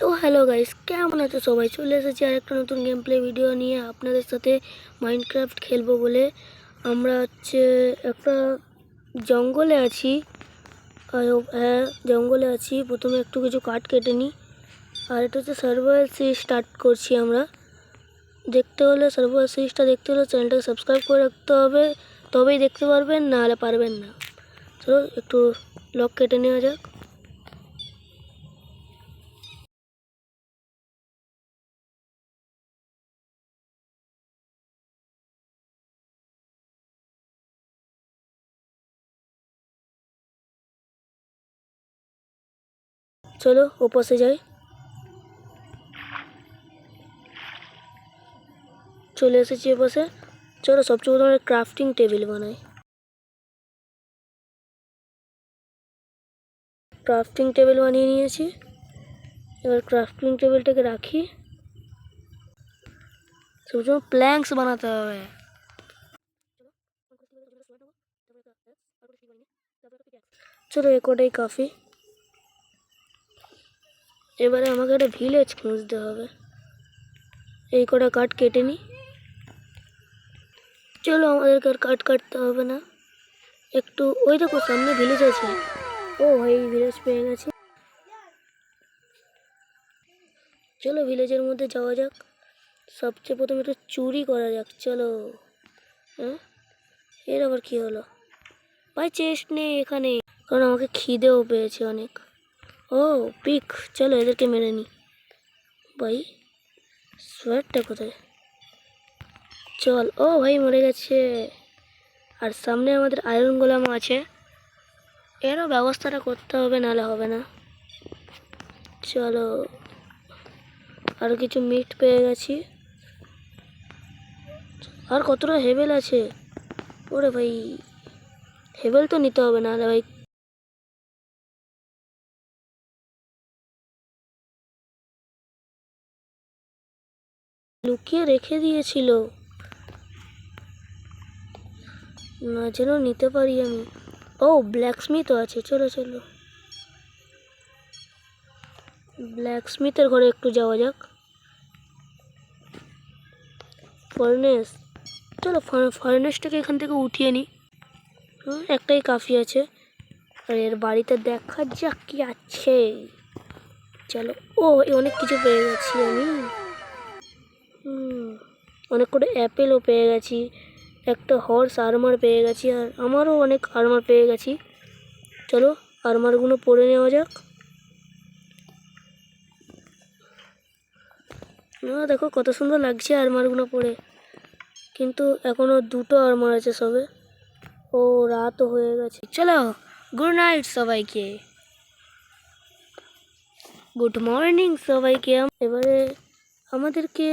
তো hello guys, কেমন আছো সবাই? চলে এসেছি আর একটা নতুন গেম প্লে ভিডিও নিয়ে। আপনাদের সাথে মাইনক্রাফট খেলব বলে। আমরা হচ্ছে একটা জঙ্গলে আছি। হ্যাঁ জঙ্গলে আছি। প্রথমে একটু কিছু কাঠ কেটে নিই। আর এটা হচ্ছে সার্ভাইভাল সিরিজ স্টার্ট করছি আমরা। দেখতে হলে সার্ভাইভাল সিরিজটা দেখতে হলে চ্যানেলটাকে সাবস্ক্রাইব করে রাখতে হবে। তবেই দেখতে পারবেন, না হলে পারবেন না। চলো, একটু লক কেটে নেওয়া যাক। চলো, ওপাশে যাই। চলে এসেছি ওপাশে। চলো, সবচেয়ে প্রথমে ক্রাফটিং টেবিল বানাই। ক্রাফটিং টেবিল বানিয়ে নিয়েছি। এবার ক্রাফটিং টেবিলটাকে রাখি। সবসময় প্ল্যাঙ্কস বানাতে হবে। চলো, এ কটাই কাফি এবারে আমাকে একটা ভিলেজ খুঁজতে হবে। এই কটা কাঠ কেটে নিই চলো আমাদেরকে আর কাঠ কাটতে হবে না। একটু, ওই দেখো সামনে ভিলেজ আছে। ও ভাই ভিলেজ পেয়ে গেছে। চলো ভিলেজের মধ্যে যাওয়া যাক। সবচেয়ে প্রথমে একটু চুরি করা যাক, চলো। হ্যাঁ? এর আবার কী হলো? ভাই চেস্ট নেই এখানে। কারণ আমাকে খিদেও পেয়েছে অনেক। ও, পিক, চলো এদেরকে মেরে নি। ভাই, সোয়ারটা কোথায়? চল, ও ভাই, মরে গেছে। আর সামনে আমাদের আয়রন গোলাম আছে। এরও ব্যবস্থাটা করতে হবে, নাহলে হবে না। চলো আরও কিছু মিট পেয়ে গেছি। আর কতটা হেভেল আছে? ওরে ভাই হেভেল তো নিতে হবে, নাহলে ভাই লুকিয়ে রেখে দিয়েছিল। না যেন নিতে পারি আমি। ও ব্ল্যাক স্মিথও আছে, চলো চলো। ব্ল্যাক স্মিথের ঘরে একটু যাওয়া যাক। ফার্নেস চলো ফার্নেসটাকে এখান থেকে উঠিয়ে নিই একটাই কাফি আছে। আর এর বাড়িতে দেখা যাক কি আছে। চলো, ও অনেক কিছু পেয়ে গেছি আমি। অনেক করে অ্যাপেলও পেয়ে গেছি, একটা হর্স আর্মার পেয়ে গেছি আর আমারও অনেক আর্মার পেয়ে গেছি। চলো আর্মারগুলো পরে নেওয়া যাক। না, দেখো কত সুন্দর লাগছে আর্মারগুলো পরে। কিন্তু এখনও দুটো আর্মার আছে সবে। ও রাতও হয়ে গেছে। চলো গুড নাইট সবাইকে। গুড মর্নিং সবাইকে। এবারে আমাদেরকে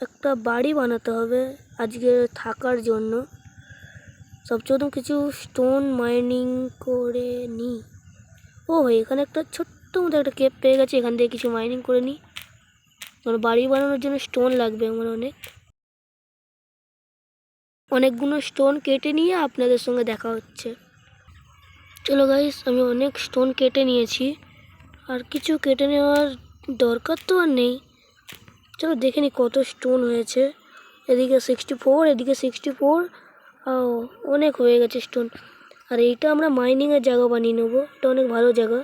একটা বাড়ি বানাতে হবে আজকে থাকার জন্য। সবচেয়ে কিছু স্টোন মাইনিং করে নিই ও এখানে একটা ছোট্ট মতো একটা কেপ পেয়ে গেছে, এখান থেকে কিছু মাইনিং করে নিই আমার বাড়ি বানানোর জন্য স্টোন লাগবে আমার অনেক। অনেকগুলো স্টোন কেটে নিয়ে আপনাদের সঙ্গে দেখা হচ্ছে। চলো গাইস আমি অনেক স্টোন কেটে নিয়েছি। আর কিছু কেটে নেওয়ার দরকার তো আর নেই। চলো দেখে নি কত স্টোন হয়েছে। এদিকে সিক্সটি ফোর এদিকে সিক্সটি ফোর অনেক হয়ে গেছে স্টোন আর এইটা আমরা মাইনিংয়ের জায়গা বানিয়ে নেব। এটা অনেক ভালো জায়গা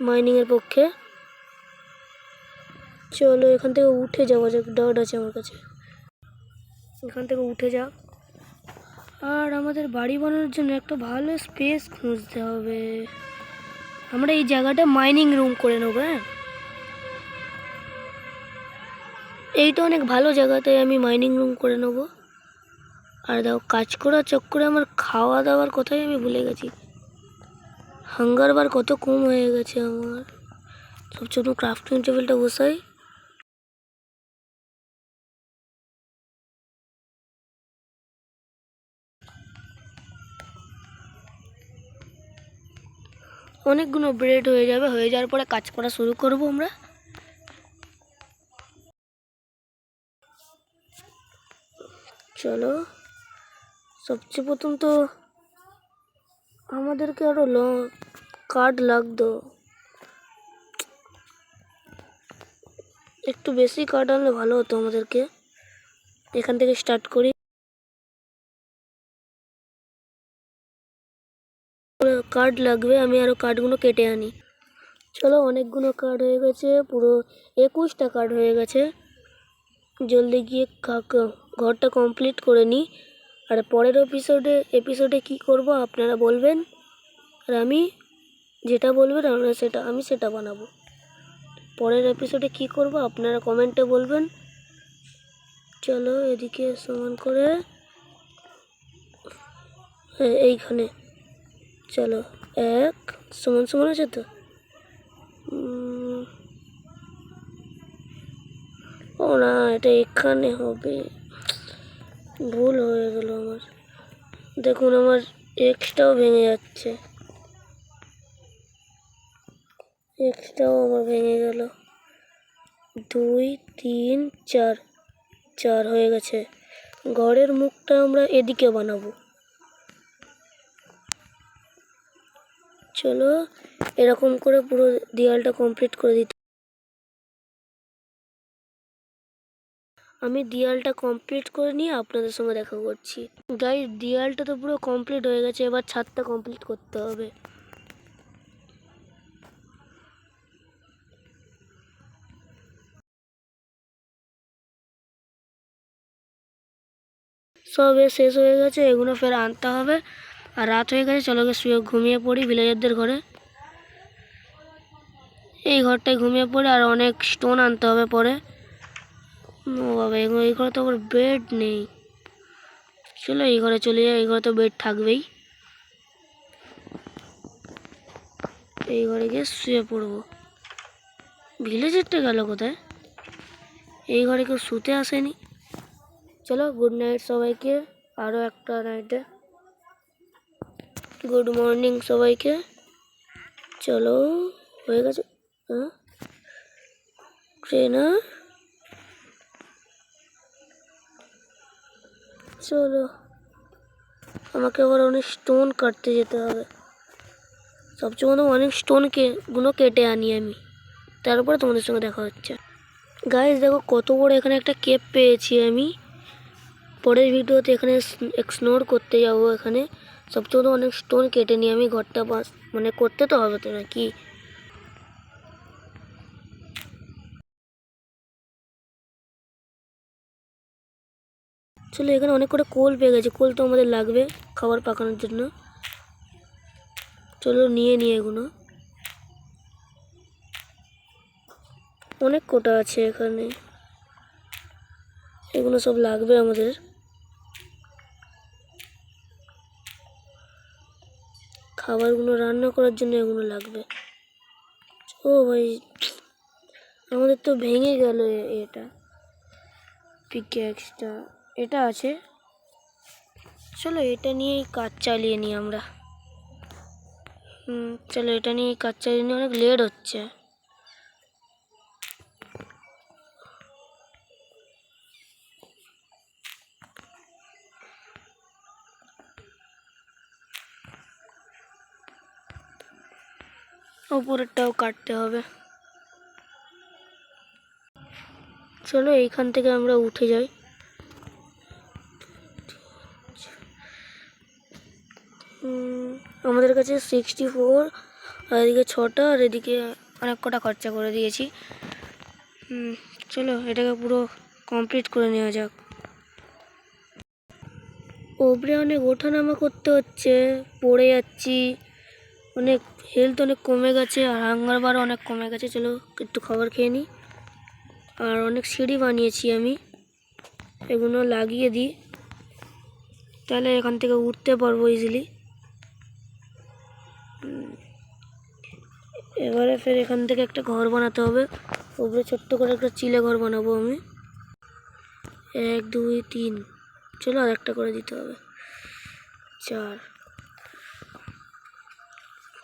মাইনিংয়ের পক্ষে। চলো এখান থেকে উঠে যাওয়া যাক ডাউট আছে আমার কাছে। এখান থেকে উঠে যাক। আর আমাদের বাড়ি বানানোর জন্য একটা ভালো স্পেস খুঁজতে হবে। আমরা এই জায়গাটা মাইনিং রুম করে নেব হ্যাঁ? এইটা অনেক ভালো জায়গা, তাই আমি মাইনিং রুম করে নেব। আর দাও কাজ করার চক্করে আমার খাওয়া দাওয়ার কথাই আমি ভুলে গেছি। হাঙ্গার বার কত কম হয়ে গেছে আমার। সব ছোটো ক্রাফটিং টেবিলটা বসাই। অনেকগুলো ব্রেড হয়ে যাবে, হয়ে যাওয়ার পরে কাজ করা শুরু করব আমরা। চলো সবচেয়ে প্রথম তো আমাদেরকে আরও ল কার্ড লাগতো। একটু বেশি কার্ড আনলে ভালো হতো আমাদেরকে। এখান থেকে স্টার্ট করি। কার্ড লাগবে, আমি আরও কার্ডগুলো কেটে আনি। চলো, অনেকগুলো কার্ড হয়ে গেছে, পুরো একুশটা কার্ড হয়ে গেছে। জলদি গিয়ে কা- ঘরটা কমপ্লিট করে নিই। আর পরের এপিসোডে এপিসোডে কি করব আপনারা বলবেন? আর আমি যেটা বলবেন, আমরা সেটা, আমি সেটা বানাবো। পরের এপিসোডে কি করব আপনারা কমেন্টে বলবেন। চলো এদিকে সমান করে এইখানে। চলো, এক, সমান সমান আছে তো? ও না, এটা এখানে হবে। ভুল হয়ে গেল আমার। দেখুন, আমার এক্সটাও ভেঙে যাচ্ছে। এক্সটাও আমার ভেঙে গেল। দুই, তিন, চার চার হয়ে গেছে। ঘরের মুখটা আমরা এদিকে বানাবো। চলো, এরকম করে পুরো দেওয়ালটা কমপ্লিট করে দিতে আমি দেয়ালটা কমপ্লিট করে নিয়ে আপনাদের সঙ্গে দেখা করছি। গাই দেয়ালটা তো পুরো কমপ্লিট হয়ে গেছে, এবার ছাদটা কমপ্লিট করতে হবে। সবে শেষ হয়ে গেছে, এগুলো ফের আনতে হবে। আর রাত হয়ে গেছে, চলো শুয়ে ঘুমিয়ে পড়ি ভিলেজারদের ঘরে। এই ঘরটায় ঘুমিয়ে পড়ি আর অনেক স্টোন আনতে হবে পরে। ও বাবা এই ঘরে তো আবার বেড নেই। চলো এই ঘরে চলে যাই, এই ঘরে তো বেড থাকবেই। এই ঘরে গিয়ে শুয়ে পড়ব। ভিলেজারটা গেল কোথায়? এই ঘরে কেউ শুতে আসেনি। চলো গুড নাইট সবাইকে আরও একটা নাইটে গুড মর্নিং সবাইকে। চলো, হয়ে গেছে হ্যাঁ? ট্রেনার চলো। আমাকে আবার অনেক স্টোন কাটতে যেতে হবে। সবচেয়ে হয় অনেক স্টোনকে গুলো কেটে আনি আমি। তারপরে তোমাদের সঙ্গে দেখা হচ্ছে। গাইজ দেখো কত বড় এখানে একটা কেপ পেয়েছি আমি। পরের ভিডিওতে এখানে এক্সপ্লোর করতে যাব এখানে। সবচেয়ে অনেক স্টোন কেটে নিয়ে আমি ঘরটা মানে করতে তো হবে তো নাকি? চলো এখানে অনেক করে কোল পেয়ে গেছে। কোল তো আমাদের লাগবে খাবার পাকানোর জন্য। চলো নিয়ে নিয়ে এগুলো। অনেক কোটা আছে এখানে। এগুলো সব লাগবে আমাদের। খাবারগুলো রান্না করার জন্য এগুলো লাগবে। ও ভাই, আমাদের তো ভেঙে গেল এটা পিকেক্সটা এটা আছে। চলো এটা নিয়েই কাজ চালিয়ে নিই আমরা। হুম, চলো এটা নিয়েই কাজ চালিয়ে নিই, অনেক লেট হচ্ছে। উপরেরটাও কাটতে হবে। চলো এইখান থেকে আমরা উঠে যাই। আমাদের কাছে সিক্সটি ফোর আর এদিকে ছটা, আর এদিকে অনেক কটা খরচা করে দিয়েছি। চলো, এটাকে পুরো কমপ্লিট করে নেওয়া যাক। ওপরে অনেক ওঠানামা করতে হচ্ছে, পড়ে যাচ্ছি। অনেক হেলথ অনেক কমে গেছে, আর হাঙ্গার বার অনেক কমে গেছে। চলো, একটু খাবার খেয়ে নিই আর অনেক সিঁড়ি বানিয়েছি আমি, এগুলো লাগিয়ে দিই। তাহলে এখান থেকে উঠতে পারব ইজিলি এবারে ফের এখান থেকে একটা ঘর বানাতে হবে। উপরে ছোট্ট করে একটা চিলে ঘর বানাবো আমি। এক, দুই, তিন। চলো আর একটা করে দিতে হবে। চার।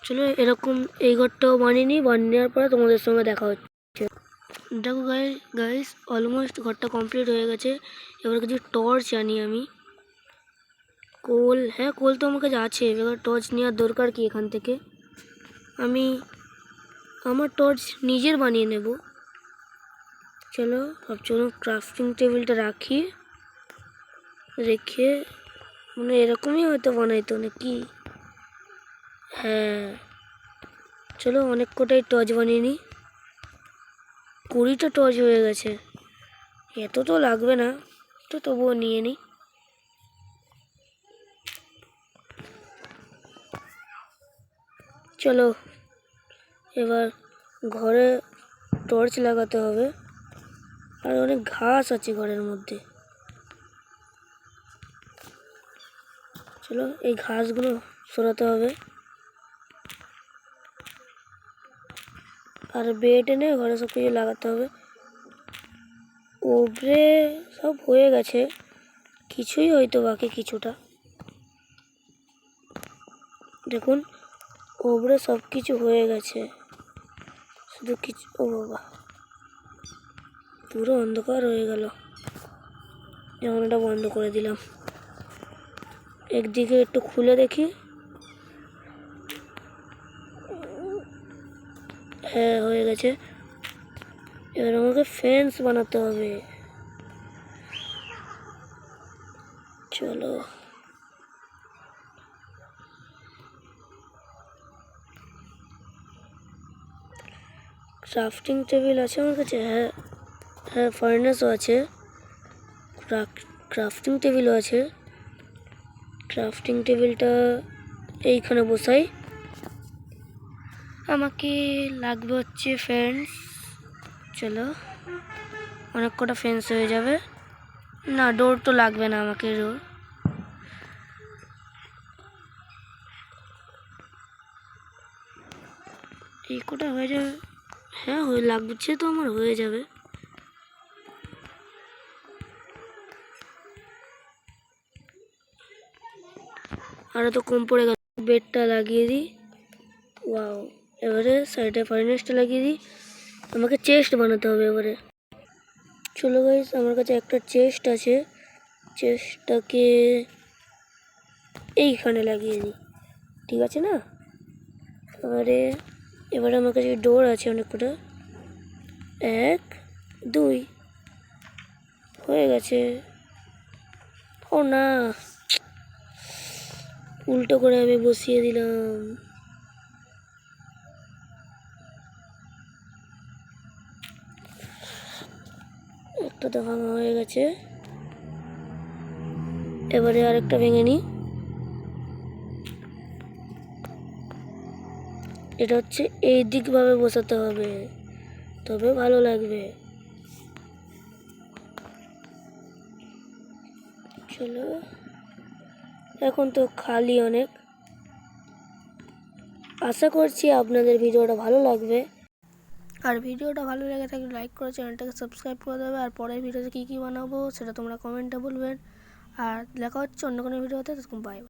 চলো এরকম এই ঘরটাও বানিয়ে নিই, বানিয়ে নেওয়ার পরে তোমাদের সঙ্গে দেখা হচ্ছে। দেখো গাই গাইস অলমোস্ট ঘরটা কমপ্লিট হয়ে গেছে। এবার কিছু টর্চ আনি আমি। কোল হ্যাঁ কোল তো আমার কাছে আছে। এবার টর্চ নেওয়ার দরকার কি এখান থেকে? আমি আমার টর্চ নিজের বানিয়ে নেব। চলো চলো ক্রাফটিং টেবিলটা রাখি। রেখে মানে এরকমই হয়তো বানাইতো নাকি? হ্যাঁ। চলো, অনেক কটাই টর্চ বানিয়ে নিই। কুড়িটা টর্চ হয়ে গেছে। এত তো লাগবে না, তো তবুও নিয়ে নিই। চলো এবার ঘরে টর্চ লাগাতে হবে। আর অনেক ঘাস আছে ঘরের মধ্যে। চলো এই ঘাসগুলো সরাতে হবে। আর বেড এনে ঘরে সব কিছু লাগাতে হবে। ওপরে সব হয়ে গেছে। কিছুই হয়তো বাকি কিছুটা। দেখুন ওপরে সব কিছু হয়ে গেছে। শুধু কিছু ও বাবা। পুরো অন্ধকার হয়ে গেল। জানালাটা বন্ধ করে দিলাম। একদিকে একটু খুলে দেখি। হ্যাঁ হয়ে গেছে। এবার আমাকে ফেন্স বানাতে হবে। চলো। ক্রাফটিং টেবিল আছে আমার কাছে হ্যাঁ হ্যাঁ ফার্নেসও আছে। ক্রাফটিং টেবিলও আছে। ক্রাফটিং টেবিলটা এইখানে বসাই। আমাকে লাগবে হচ্ছে ফ্রেন্ডস চলো, অনেক কটা ফেন্স হয়ে যাবে। না ডোর তো লাগবে না আমাকে ডোর এই কটা হয়ে যাবে। হ্যাঁ হয়ে লাগছে তো আমার, হয়ে যাবে। আরও তো কম পড়ে গেল বেডটা লাগিয়ে দিই। ওয়াও, এবারে সাইডে ফার্নেসটা লাগিয়ে দিই। আমাকে চেস্ট বানাতে হবে এবারে। চলো গাইস আমার কাছে একটা চেস্ট আছে। চেস্টটাকে এইখানে লাগিয়ে দিই। ঠিক আছে না? এবারে এবারে আমার কাছে ডোর আছে অনেক কটা এক, দুই। হয়ে গেছে। ও না। উল্টো করে আমি বসিয়ে দিলাম। একটা তো ভাঙা হয়ে গেছে। এবারে আরেকটা ভেঙে নিই। এটা হচ্ছে এই দিকভাবে বসাতে হবে। তবে ভালো লাগবে। চলো। এখন তো খালি অনেক। আশা করছি আপনাদের ভিডিওটা ভালো লাগবে। আর ভিডিওটা ভালো লেগে থাকলে লাইক করে চ্যানেলটাকে সাবস্ক্রাইব করে দেবে। আর পরের ভিডিওতে কী কী বানাবো সেটা তোমরা কমেন্টে বলবেন আর দেখা হচ্ছে অন্য কোনো ভিডিওতে তখন বাই